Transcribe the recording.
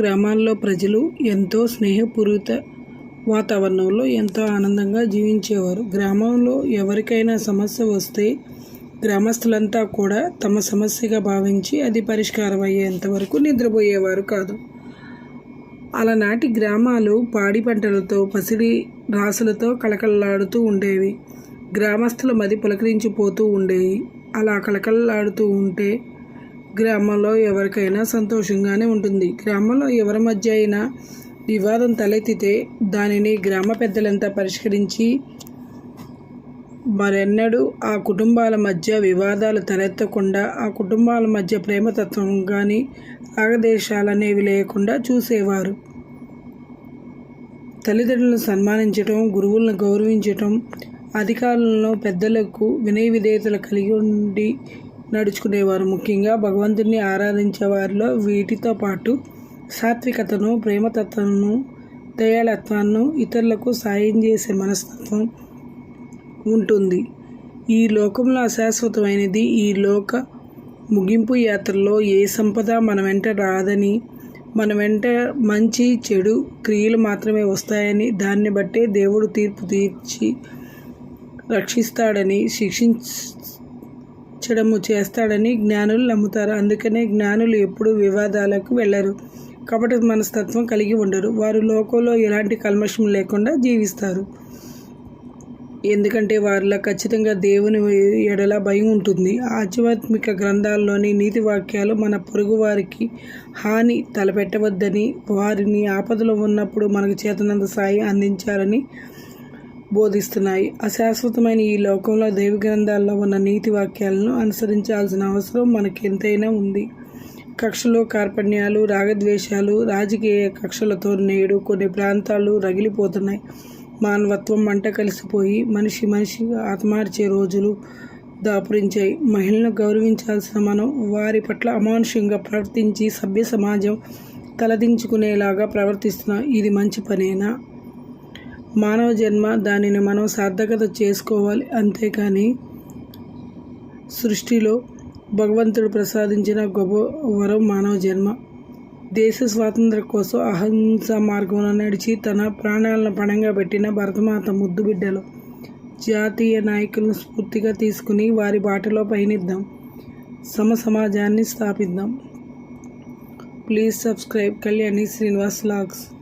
గ్రామాల్లో ప్రజలు ఎంతో స్నేహపూరిత వాతావరణంలో ఎంతో ఆనందంగా జీవించేవారు. గ్రామంలో ఎవరికైనా సమస్య వస్తే గ్రామస్తులంతా కూడా తమ సమస్యగా భావించి అది పరిష్కారం అయ్యేంత వరకు నిద్రపోయేవారు కాదు. అలనాటి గ్రామాలు పాడి పంటలతో పసిడి రాసులతో కళకళలాడుతూ ఉండేవి. గ్రామస్తుల మది పులకరించిపోతూ ఉండేవి అలా కళకళలాడుతూ ఉంటే గ్రామంలో ఎవరికైనా సంతోషంగానే ఉంటుంది. గ్రామంలో ఎవరి మధ్య అయినా వివాదం తలెత్తితే దానిని గ్రామ పెద్దలంతా పరిష్కరించి మరెన్నడూ ఆ కుటుంబాల మధ్య వివాదాలు తలెత్తకుండా ఆ కుటుంబాల మధ్య ప్రేమతత్వం కానీ రాగదేశాలు అనేవి లేకుండా చూసేవారు. తల్లిదండ్రులను సన్మానించటం గురువులను గౌరవించటం అధికారులను పెద్దలకు వినయ విధేయతలు కలిగి ఉండి నడుచుకునేవారు. ముఖ్యంగా భగవంతుని ఆరాధించే వారిలో వీటితో పాటు సాత్వికతను ప్రేమతత్వను దయాళత్వాన్ని ఇతరులకు సాయం చేసే మనస్తత్వం ఉంటుంది. ఈ లోకంలో అశాశ్వతమైనది ఈ లోక ముగింపు యాత్రలో ఏ సంపద మన వెంట రాదని మన వెంట మంచి చెడు క్రియలు మాత్రమే వస్తాయని దాన్ని బట్టే దేవుడు తీర్పు తీర్చి రక్షిస్తాడని శిక్షించ చెడము చేస్తాడని జ్ఞానులు నమ్ముతారు. అందుకనే జ్ఞానులు ఎప్పుడు వివాదాలకు వెళ్ళరు. కాబట్టి మనస్తత్వం కలిగి ఉండరు. వారు లోకంలో ఎలాంటి కల్మషం లేకుండా జీవిస్తారు. ఎందుకంటే వారిలో ఖచ్చితంగా దేవుని ఎడల భయం ఉంటుంది. ఆధ్యాత్మిక గ్రంథాల్లోని నీతి వాక్యాలు మన పొరుగు వారికి హాని తలపెట్టవద్దని వారిని ఆపదలో ఉన్నప్పుడు మనకు చేతనంత సాయం అందించాలని బోధిస్తున్నాయి. అశాశ్వతమైన ఈ లోకంలో దైవ గ్రంథాల్లో ఉన్న నీతి వాక్యాలను అనుసరించాల్సిన అవసరం మనకెంతైనా ఉంది. కక్షలు కార్పణ్యాలు రాగద్వేషాలు రాజకీయ కక్షలతో నేడు కొన్ని ప్రాంతాలు రగిలిపోతున్నాయి. మానవత్వం మంట కలిసిపోయి మనిషి మనిషిగా ఆత్మార్చే రోజులు దాపురించాయి. మహిళలను గౌరవించాల్సిన మనం వారి పట్ల అమానుషంగా ప్రవర్తించి సభ్య సమాజం తలదించుకునేలాగా ప్రవర్తిస్తున్నాం. ఇది మంచి పనేనా? మానవ జన్మ దానిని మనం సార్థకత చేసుకోవాలి అంతేకాని సృష్టిలో భగవంతుడు ప్రసాదించిన గొప్ప వరం మానవ జన్మ. దేశ స్వాతంత్ర్యం కోసం అహింస మార్గంలో నడిచి తన ప్రాణాలను పణంగా పెట్టిన భరతమాత ముద్దు బిడ్డలు జాతీయ నాయకులను స్ఫూర్తిగా తీసుకుని వారి బాటలో పయనిద్దాం. సమ సమాజాన్ని స్థాపిద్దాం. Please subscribe Kalyani Srinivas vlogs.